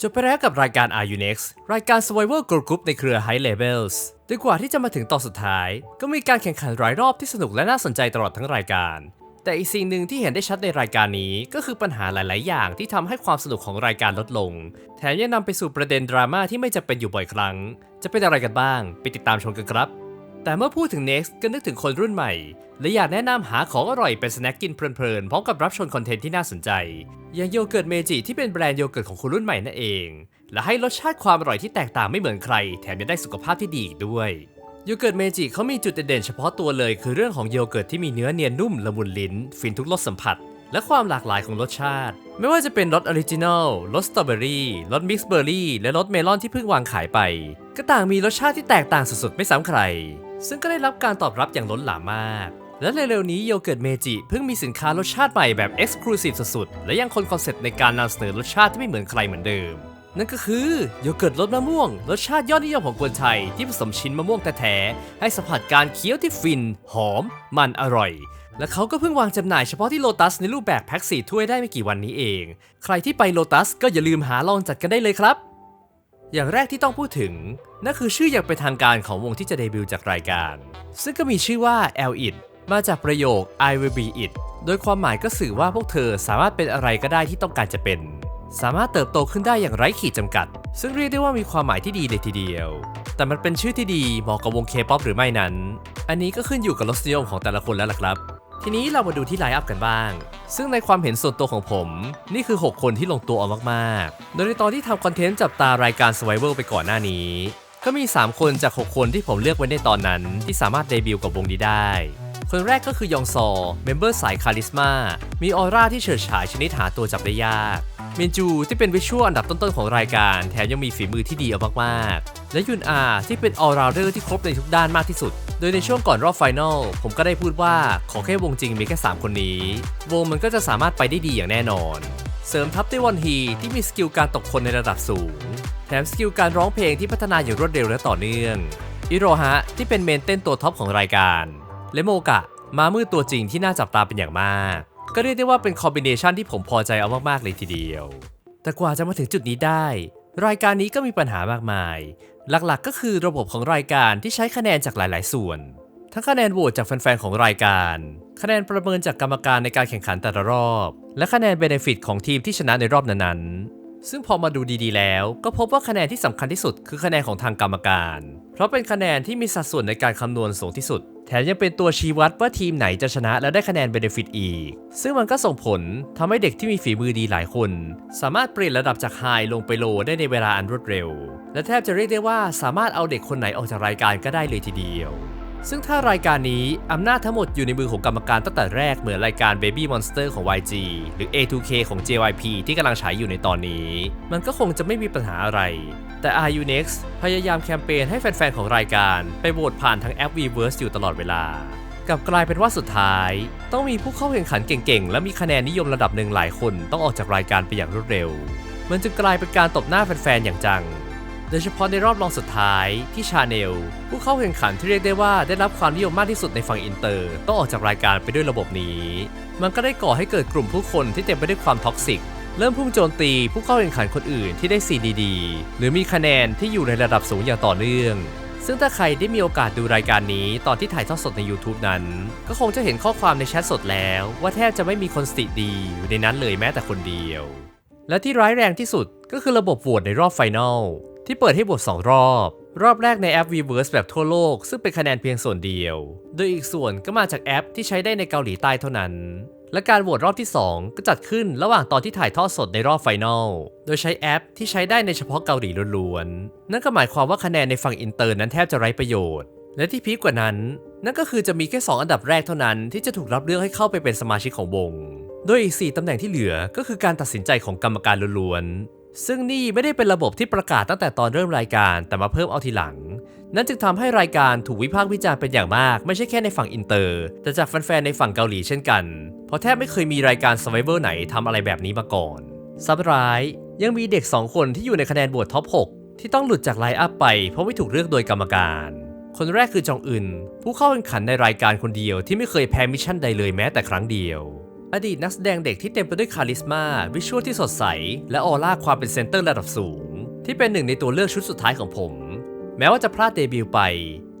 จบไปแล้วกับรายการ Are You Next รายการ Survival Girl Group ในเครือ High Levels โดยกว่าที่จะมาถึงตอนสุดท้าย ก็มีการแข่งขันหลายรอบที่สนุกและน่าสนใจตลอดทั้งรายการ แต่อีกสิ่งหนึ่งที่เห็นได้ชัดในรายการนี้ ก็คือปัญหาหลาย ๆ อย่างที่ทำให้ความสนุกของรายการลดลง แถมยังนำไปสู่ประเด็นดราม่าที่ไม่จำเป็นอยู่บ่อยครั้ง จะเป็นอะไรกันบ้าง ไปติดตามชมกันครับ แต่เมื่อพูดถึง Next ก็นึกถึงคนรุ่นใหม่ และอยากแนะนำหาของอร่อยเป็นสแน็คกินเพลินๆ พร้อมกับรับชมคอนเทนต์ที่น่าสนใจ อย่างโยเกิร์ตเมจิที่เป็นแบรนด์โยเกิร์ตของคนรุ่นใหม่นั่นเอง และให้รสชาติความอร่อยที่แตกต่างไม่เหมือนใคร แถมยังได้สุขภาพที่ดีอีกด้วยโยเกิร์ตเมจิเขามีจุดเด่นเฉพาะตัวเลย คือเรื่องของโยเกิร์ตที่มีเนื้อเนียนนุ่มละมุนลิ้น ฟินทุกรสสัมผัส และความหลากหลายของรสชาติ ไม่ว่าจะเป็นรสออริจินัลรสสตรอเบอรี่รสมิกซ์เบอร์รี่และรสเมลอนที่เพิ่งวางขายไป ก็ต่างมีรสชาติที่แตกต่างสุดๆไม่ซ้ำใคร ซึ่งก็ได้รับการตอบรับอย่างล้นหลามมาก และเร็วๆนี้โยเกิร์ตเมจิเพิ่งมีสินค้ารสชาติใหม่แบบ Exclusive สุดๆ และยังคงคอนเซ็ปต์ในการนำเสนอรสชาติที่ไม่เหมือนใครเหมือนเดิม นั่นก็คือโยเกิร์ตรสมะม่วง รสชาติยอดนิยมของคนไทยที่ผสมชิ้นมะม่วงแท้ๆให้สัมผัสการเคี้ยวที่ฟิน หอม มันอร่อยและเขาก็เพิ่งวางจำหน่ายเฉพาะที่โลตัสในรูปแบบแพ็คสีถ้วยได้ไม่กี่วันนี้เอง ใครที่ไปโลตัสก็อย่าลืมหาลองจัดกันได้เลยครับ อย่างแรกที่ต้องพูดถึง นั่นคือชื่ออย่างเป็นทางการของวงที่จะเดบิวต์จากรายการ ซึ่งก็มีชื่อว่า L It มาจากประโยค I will be it โดยความหมายก็สื่อว่าพวกเธอสามารถเป็นอะไรก็ได้ที่ต้องการจะเป็น สามารถเติบโตขึ้นได้อย่างไร้ขีดจำกัด ซึ่งเรียกได้ว่ามีความหมายที่ดีเลยทีเดียว แต่มันเป็นชื่อที่ดีเหมาะกับวงเคป๊อปหรือไม่นั้น อันนี้ก็ขึ้นอยู่กับรสนิยมของแต่ละคนแล้วล่ะครับ ทีนี้เรามาดูที่ไลน์อัพกันบ้าง ซึ่งในความเห็นส่วนตัวของผม นี่คือ 6 คนที่ลงตัวเอามากๆ โดยในตอนที่ทำคอนเทนต์จับตารายการ Survival ไปก่อนหน้านี้ ก็มี 3 คนจาก 6 คนที่ผมเลือกไว้ในตอนนั้น ที่สามารถเดบิวต์กับวงนี้ได้ คนแรกก็คือยองซอ เมมเบอร์สายคาริสมา มีออร่าที่เฉิดฉายชนิดหาตัวจับได้ยากเมนจูที่เป็นวิชวลอันดับต้นๆของรายการ แถมยังมีฝีมือที่ดีเอามากๆ และยุนอาที่เป็นออราเดอร์ที่ครบในทุกด้านมากที่สุด โดยในช่วงก่อนรอบไฟนอลผมก็ได้พูดว่าขอแค่วงจริงมีแค่ 3 คนนี้ วงมันก็จะสามารถไปได้ดีอย่างแน่นอน เสริมทัพด้วยวอนฮีที่มีสกิลการตกคนในระดับสูง แถมสกิลการร้องเพลงที่พัฒนาอย่างรวดเร็วและต่อเนื่องอิโรฮะที่เป็นเมนเต้นตัวท็อปของรายการ และโมกะ มามืดตัวจริงที่น่าจับตาเป็นอย่างมาก ก็เรียกได้ว่าเป็นคอมบิเนชันที่ผมพอใจเอามากๆเลยทีเดียว แต่กว่าจะมาถึงจุดนี้ได้ รายการนี้ก็มีปัญหามากมาย หลักๆ ก็คือระบบของรายการที่ใช้คะแนนจากหลาย ๆ ส่วน ทั้งคะแนนโหวตจากแฟน ๆ ของรายการ คะแนนประเมินจากกรรมการในการแข่งขันแต่ละรอบ และคะแนนเบเนฟิตของทีมที่ชนะในรอบนั้นๆ ซึ่งพอมาดูดีๆแล้ว ก็พบว่าคะแนนที่สำคัญที่สุดคือคะแนนของทางกรรมการ เพราะเป็นคะแนนที่มีสัดส่วนในการคำนวณสูงที่สุด แถมยังเป็นตัวชี้วัดว่าทีมไหนจะชนะและได้คะแนนเบเนฟิตอีก ซึ่งมันก็ส่งผลทำให้เด็กที่มีฝีมือดีหลายคน สามารถเปลี่ยนระดับจากไฮลงไปโลได้ในเวลาอันรวดเร็ว และแทบจะเรียกได้ว่าสามารถเอาเด็กคนไหนออกจากรายการก็ได้เลยทีเดียว ซึ่งถ้ารายการนี้อำนาจทั้งหมดอยู่ในมือของกรรมการตั้งแต่แรกเหมือนรายการ Baby Monster ของ YG หรือ A2K ของ JYP ที่กำลังฉายอยู่ในตอนนี้ มันก็คงจะไม่มีปัญหาอะไร แต่ RU Next พยายามแคมเปญให้แฟนๆ ของรายการไปโหวตผ่านทั้งแอป Weverse อยู่ตลอดเวลากับกลายเป็นว่าสุดท้าย ต้องมีผู้เข้าแข่งขันเก่งๆ และมีคะแนนนิยมระดับหนึ่งหลายคนต้องออกจากรายการไปอย่างรวดเร็ว มันจึงกลายเป็นการตบหน้าแฟนๆ อย่างจัง โดยเฉพาะในรอบรองสุดท้ายที่ชาแนลผู้เข้าแข่งขันที่เรียกได้ว่าได้รับความนิยมมากที่สุดในฝั่งอินเตอร์ต้องออกจากรายการไปด้วยระบบนี้ มันก็ได้ก่อให้เกิดกลุ่มผู้คนที่เต็มไปด้วยความท็อกซิกเริ่มพุ่งโจมตีผู้เข้าแข่งขันคนอื่นที่ได้สีดีๆหรือมีคะแนนที่อยู่ในระดับสูงอย่างต่อเนื่อง ซึ่งถ้าใครได้มีโอกาสดูรายการนี้ตอนที่ถ่ายทอดสดใน YouTube นั้น ก็คงจะเห็นข้อความในแชทสดแล้ว ว่าแทบจะไม่มีคนสติดีอยู่ในนั้นเลยแม้แต่คนเดียว และที่ร้ายแรงที่สุดก็คือระบบโหวตในรอบไฟนอล ที่เปิดให้โหวต2รอบ รอบแรกในแอป Weverse แบบทั่วโลก ซึ่งเป็นคะแนนเพียงส่วนเดียว โดยอีกส่วนก็มาจากแอปที่ใช้ได้ในเกาหลีใต้เท่านั้น และการโหวตรอบที่ 2 ก็จัดขึ้นระหว่างตอนที่ถ่ายทอดสดในรอบไฟนอล โดยใช้แอปที่ใช้ได้ในเฉพาะเกาหลีล้วนๆ นั่นก็หมายความว่าคะแนนในฝั่งอินเตอร์นั้นแทบจะไร้ประโยชน์ และที่พีคกว่านั้น นั่นก็คือจะมีแค่ 2 อันดับแรกเท่านั้นที่จะถูกรับเลือกให้เข้าไปเป็นสมาชิกของวงโดยอีก 4 ตำแหน่งที่เหลือก็คือการตัดสินใจของกรรมการล้วน ซึ่งนี่ไม่ได้เป็นระบบที่ประกาศตั้งแต่ตอนเริ่มรายการแต่มาเพิ่มเอาทีหลัง นั่นจึงทำให้รายการถูกวิพากษ์วิจารณ์เป็นอย่างมาก ไม่ใช่แค่ในฝั่งอินเตอร์ แต่จากแฟนๆในฝั่งเกาหลีเช่นกัน เพราะแทบไม่เคยมีรายการ Survivor ไหนทำอะไรแบบนี้มาก่อนซับร้ายยังมีเด็ก 2 คนที่อยู่ในคะแนนโหวตท็อป 6 ที่ต้องหลุดจากไลน์อัพไปเพราะไม่ถูกเลือกโดยกรรมการ คนแรกคือจองอึนผู้เข้าแข่งขันในรายการคนเดียวที่ไม่เคยแพ้มิชชั่นใดเลยแม้แต่ครั้งเดียว อดีตนักแสดงเด็กที่เต็มไปด้วยคาลิสมา วิชวลที่สดใส และออร่าความเป็นเซนเตอร์ระดับสูง ที่เป็นหนึ่งในตัวเลือกชุดสุดท้ายของผม แม้ว่าจะพลาดเดบิวต์ไป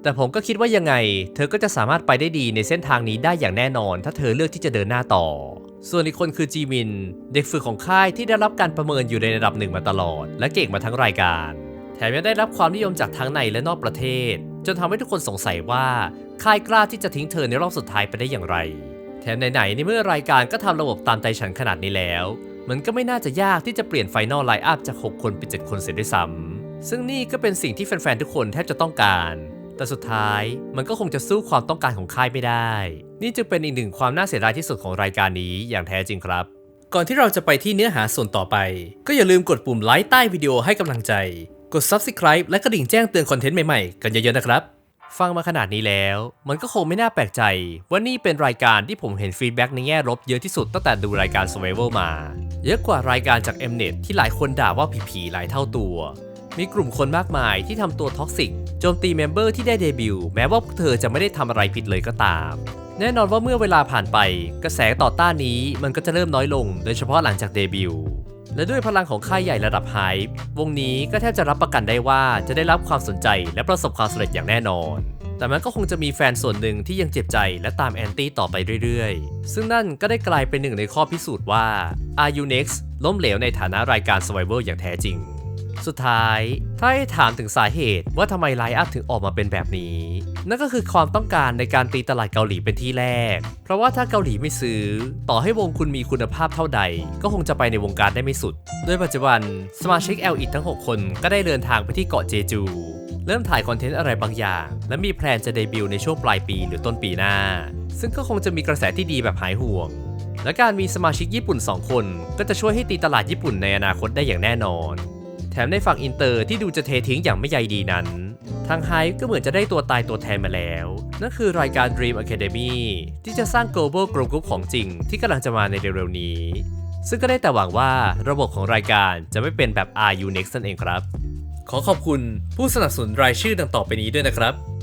แต่ผมก็คิดว่ายังไง เธอก็จะสามารถไปได้ดีในเส้นทางนี้ได้อย่างแน่นอน ถ้าเธอเลือกที่จะเดินหน้าต่อ ส่วนอีกคนคือจีมิน เด็กฝึกของค่ายที่ได้รับการประเมินอยู่ในระดับหนึ่งมาตลอด และเก่งมาทั้งรายการ แถมยังได้รับความนิยมจากทั้งในและนอกประเทศ จนทำให้ทุกคนสงสัยว่าค่ายกล้าที่จะทิ้งเธอในรอบสุดท้ายไปได้อย่างไร ถมไหนๆในเมื่อรายการก็ทำระบบตามใจฉันขนาดนี้แล้ว มันก็ไม่น่าจะยากที่จะเปลี่ยนไฟนอลไลน์อัพจาก 6 คนเป็น 7 คนเสียด้วยซ้ำซึ่งนี่ก็เป็นสิ่งที่แฟนๆทุกคนแทบจะต้องการ แต่สุดท้ายมันก็คงจะสู้ความต้องการของค่ายไม่ได้ นี่จึงเป็นอีกหนึ่งความน่าเสียดายที่สุดของรายการนี้อย่างแท้จริงครับ ก่อนที่เราจะไปที่เนื้อหาส่วนต่อไป ก็อย่าลืมกดปุ่มไลค์ใต้วิดีโอให้กำลังใจ กด Subscribe และกระดิ่งแจ้งเตือนคอนเทนต์ใหม่ๆกันเยอะๆนะครับ ฟังมาขนาดนี้แล้ว มันก็คงไม่น่าแปลกใจ ว่านี่เป็นรายการที่ผมเห็นฟีดแบ็กในแง่ลบเยอะที่สุดตั้งแต่ดูรายการ Survival มา เยอะกว่ารายการจาก Mnet ที่หลายคนด่าว่าผีๆหลายเท่าตัว มีกลุ่มคนมากมายที่ทำตัวท็อกซิกโจมตีเมมเบอร์ที่ได้เดบิวต์แม้ว่าพวกเธอจะไม่ได้ทำอะไรผิดเลยก็ตาม แน่นอนว่าเมื่อเวลาผ่านไป กระแสต่อต้านนี้มันก็จะเริ่มน้อยลง โดยเฉพาะหลังจากเดบิวต์ และด้วยพลังของค่ายใหญ่ระดับไฮป์วงนี้ก็แทบจะรับประกันได้ว่าจะได้รับความสนใจและประสบความสำเร็จอย่างแน่นอน แต่มันก็คงจะมีแฟนส่วนหนึ่งที่ยังเจ็บใจและตามแอนตี้ต่อไปเรื่อยๆ ซึ่งนั่นก็ได้กลายเป็นหนึ่งในข้อพิสูจน์ว่า RU Next ล้มเหลวในฐานะรายการ Survivor อย่างแท้จริง สุดท้าย ถ้าให้ถามถึงสาเหตุว่าทำไมไลฟ์อัพถึงออกมาเป็นแบบนี้ นั่นก็คือความต้องการในการตีตลาดเกาหลีเป็นที่แรก เพราะว่าถ้าเกาหลีไม่ซื้อ ต่อให้วงคุณมีคุณภาพเท่าใด ก็คงจะไปในวงการได้ไม่สุด โดยปัจจุบันสมาชิก l อทั้ง 6 คนก็ได้เดินทางไปที่เกาะเจจู เริ่มถ่ายคอนเทนต์อะไรบางอย่าง และมีแพลนจะเดบิวต์ในช่วงปลายปีหรือต้นปีหน้า ซึ่งก็คงจะมีกระแสที่ดีแบบหายห่วงและการมีสมาชิกญี่ปุ่น 2 คน ก็จะช่วยให้ตีตลาดญี่ปุ่นในอนาคตได้อย่างแน่นอน แถมในฝั่งอินเตอร์ที่ดูจะเททิ้งอย่างไม่ใยดีนั้น ทางไฮก็เหมือนจะได้ตัวตายตัวแทนมาแล้ว นั่นคือรายการ Dream Academy ที่จะสร้าง global girl group ของจริงที่กำลังจะมาในเร็วๆนี้ ซึ่งก็ได้แต่หวังว่าระบบของรายการจะไม่เป็นแบบ RU Next นั่นเองครับ ขอขอบคุณผู้สนับสนุนรายชื่อดังต่อไปนี้ด้วยนะครับ